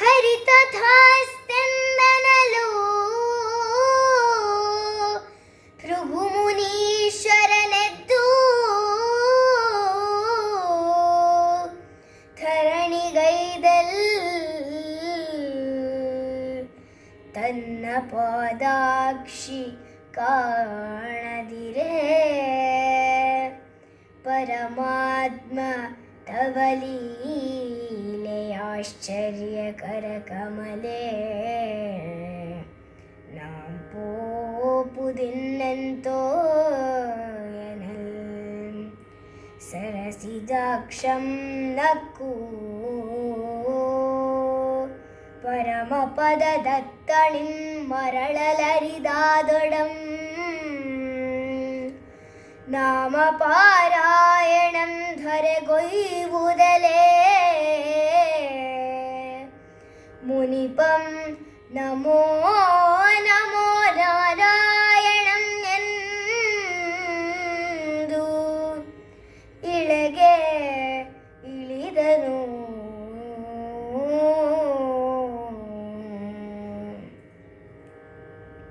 ಹರಿತಥಾಸ್ತೆಂದನಲೋ ಭೃಗುಮುನೀಶ್ವರನೆದ್ದು ಧರಣಿಗೈದಲ್ ತನ್ನ ಪಾದಾಕ್ಷಿ ಕಾಣದಿರೇ. ಪರಮಾತ್ಮ ತವಲೀ ആശ്ചര്യകര കമലേ നാം പോപ്പുതിന്നെന്തോ സരസിതാക്ഷം നക്കൂ. പരമപദത്തളിൻ മരളലരിതാതൊടം. നാമപാരായണം മുനിപം നമോ നമോ നാരായണം എന്തു ഇളകേ ഇളിതനോ.